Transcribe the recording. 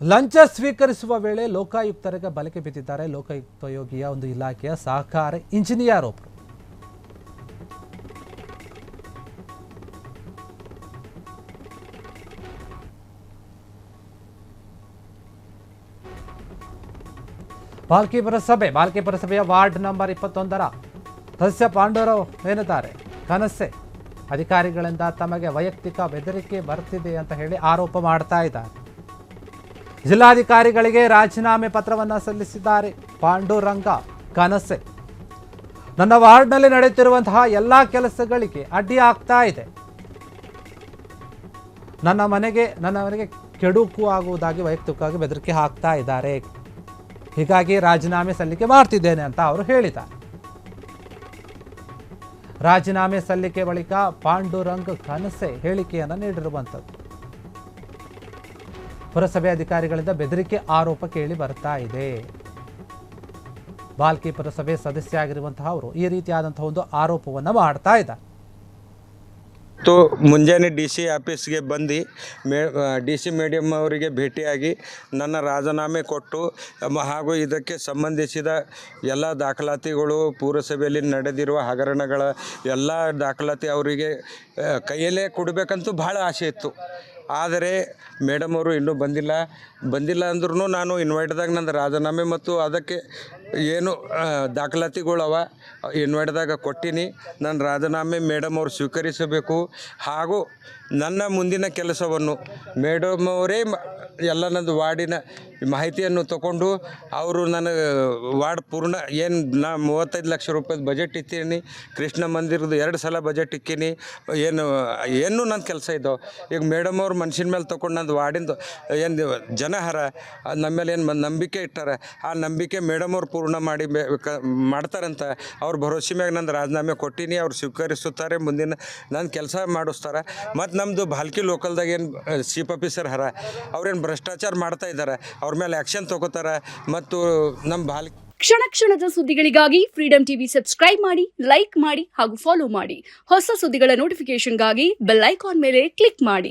ಲಂಚ ಸ್ವೀಕರಿಸುವ ವೇಳೆ ಲೋಕಾಯುಕ್ತರಿಗೆ ಬಲಕೆ ಬಿದ್ದಿದ್ದಾರೆ ಲೋಕಾಯುಕ್ತಯೋಗಿಯ ಒಂದು ಇಲಾಖೆಯ ಸಹಕಾರ ಇಂಜಿನಿಯರ್ ಒಬ್ಬರು ಬಾಲ್ಕಿ ಪುರಸಭೆ ಬಾಲ್ಕಿ ಪುರಸಭೆಯ ವಾರ್ಡ್ ನಂಬರ್ ಇಪ್ಪತ್ತೊಂದರ ಸದಸ್ಯ ಪಾಂಡೋರಾವ್ ಏನಿದ್ದಾರೆ ಕನಸೆ, ಅಧಿಕಾರಿಗಳಿಂದ ತಮಗೆ ವೈಯಕ್ತಿಕ ಬೆದರಿಕೆ ಬರ್ತಿದೆ ಅಂತ ಹೇಳಿ ಆರೋಪ ಮಾಡ್ತಾ ಇದ್ದಾರೆ. ಜಿಲ್ಲಾಧಿಕಾರಿಗಳಿಗೆ ರಾಜೀನಾಮೆ ಪತ್ರವನ್ನು ಸಲ್ಲಿಸಿದ್ದಾರೆ. ಪಾಂಡುರಂಗ, ಕನಸೆ. ನನ್ನ ವಾರ್ಡ್ನಲ್ಲಿ ನಡೆಯುತ್ತಿರುವಂತಹ ಎಲ್ಲ ಕೆಲಸಗಳಿಗೆ ಅಡ್ಡಿ ಆಗ್ತಾ ಇದೆ. ನನ್ನ ಮನೆಗೆ ನನ್ನ ಮನೆಗೆ ಕೆಡುಕು ಆಗುವುದಾಗಿ ವೈಯಕ್ತಿಕವಾಗಿ ಬೆದರಿಕೆ ಹಾಕ್ತಾ ಇದ್ದಾರೆ. ಹೀಗಾಗಿ ರಾಜೀನಾಮೆ ಸಲ್ಲಿಕೆ ಮಾಡ್ತಿದ್ದೇನೆ ಅಂತ ಅವರು ಹೇಳಿದ್ದಾರೆ. ರಾಜೀನಾಮೆ ಸಲ್ಲಿಕೆ ಬಳಿಕ ಪಾಂಡುರಂಗ್ ಕನಸೆ ಹೇಳಿಕೆಯನ್ನು ನೀಡಿರುವಂಥದ್ದು. ಪುರಸಭೆ ಅಧಿಕಾರಿಗಳಿಂದ ಬೆದರಿಕೆ ಆರೋಪ ಕೇಳಿ ಬರ್ತಾ ಇದೆ. ಬಾಲ್ಕಿ ಪುರಸಭೆ ಸದಸ್ಯ ಆಗಿರುವಂತಹ ಅವರು ಈ ರೀತಿಯಾದಂತಹ ಒಂದು ಆರೋಪವನ್ನು ಮಾಡ್ತಾ ಇದ್ದಾರೆ. ಮತ್ತು ಮುಂಜಾನೆ ಡಿ ಸಿ ಆಫೀಸ್ಗೆ ಬಂದು ಮೇ ಡಿ ಸಿ ಮೇಡಿಯಮ್ ಅವರಿಗೆ ಭೇಟಿಯಾಗಿ ನನ್ನ ರಾಜೀನಾಮೆ ಕೊಟ್ಟು ಹಾಗೂ ಇದಕ್ಕೆ ಸಂಬಂಧಿಸಿದ ಎಲ್ಲ ದಾಖಲಾತಿಗಳು ಪುರಸಭೆಯಲ್ಲಿ ನಡೆದಿರುವ ಹಗರಣಗಳ ಎಲ್ಲ ದಾಖಲಾತಿ ಅವರಿಗೆ ಕೈಯಲ್ಲೇ ಕೊಡಬೇಕಂತೂ ಭಾಳ ಆಸೆ ಇತ್ತು. ಆದರೆ ಮೇಡಮ್ ಅವರು ಇನ್ನೂ ಬಂದಿಲ್ಲ. ಬಂದಿಲ್ಲ ಅಂದ್ರೂ ನಾನು ಇನ್ವೈಟ್ದಾಗ ನಂದು ರಾಜೀನಾಮೆ ಮತ್ತು ಅದಕ್ಕೆ ಏನು ದಾಖಲಾತಿಗಳವ ಇನ್ವೈಟ್ದಾಗ ಕೊಟ್ಟೀನಿ. ನನ್ನ ರಾಜೀನಾಮೆ ಮೇಡಮ್ ಅವರು ಸ್ವೀಕರಿಸಬೇಕು. ಹಾಗೂ ನನ್ನ ಮುಂದಿನ ಕೆಲಸವನ್ನು ಮೇಡಮ್ ಅವರೇ ಎಲ್ಲ ನಂದು ವಾರ್ಡಿನ ಮಾಹಿತಿಯನ್ನು ತಗೊಂಡು ಅವರು ನನಗೆ ವಾರ್ಡ್ ಪೂರ್ಣ ಏನು ನಾ ಮೂವತ್ತೈದು ಲಕ್ಷ ರೂಪಾಯಿ ಬಜೆಟ್ ಇತ್ತೀನಿ ಕೃಷ್ಣ ಮಂದಿರದ ಎರಡು ಸಲ ಬಜೆಟ್ ಇಕ್ಕೀನಿ ಏನು ಏನು ನನ್ನ ಕೆಲಸ ಇದ್ದಾವೆ ಈಗ ಮೇಡಮ್ ಅವ್ರು ಮನ್ಸಿನ ಮೇಲೆ ತೊಗೊಂಡು ನಂದು ವಾರ್ಡಿಂದು ಏನು ಜನ ಹರ ನಮ್ಮ ಮೇಲೆ ಏನು ನಂಬಿಕೆ ಇಟ್ಟಾರೆ, ಆ ನಂಬಿಕೆ ಮೇಡಮ್ ಅವ್ರು ಪೂರ್ಣ ಮಾಡಿ ಮಾಡ್ತಾರಂತ ಅವ್ರ ಭರೋಸೆ ಮ್ಯಾಗ ನಂದು ರಾಜೀನಾಮೆ ಕೊಟ್ಟಿನಿ, ಅವ್ರು ಸ್ವೀಕರಿಸುತ್ತಾರೆ, ಮುಂದಿನ ನಾನು ಕೆಲಸ ಮಾಡಿಸ್ತಾರೆ. ಮತ್ತು ನಮ್ಮದು ಭಾಲ್ಕಿ ಲೋಕಲ್ದಾಗ ಏನು ಚೀಫ್ ಆಫೀಸರ್ ಹರ, ಅವ್ರೇನು ಭ್ರಷ್ಟಾಚಾರ ಮಾಡ್ತಾ ಇದ್ದಾರೆ ಅವ್ರ ಮೇಲೆ ಆ್ಯಕ್ಷನ್ ತಗೋತಾರೆ, ಮತ್ತು ನಮ್ಮ ಭಾಲ್ ಕ್ಷಣ ಕ್ಷಣದ ಸುದ್ದಿಗಳಿಗಾಗಿ ಫ್ರೀಡಂ ಟಿವಿ ಸಬ್ಸ್ಕ್ರೈಬ್ ಮಾಡಿ ಲೈಕ್ ಮಾಡಿ ಹಾಗೂ ಫಾಲೋ ಮಾಡಿ. ಹೊಸ ಸುದ್ದಿಗಳ ನೋಟಿಫಿಕೇಶನ್ಗಾಗಿ ಬೆಲ್ ಐಕಾನ್ ಮೇಲೆ ಕ್ಲಿಕ್ ಮಾಡಿ.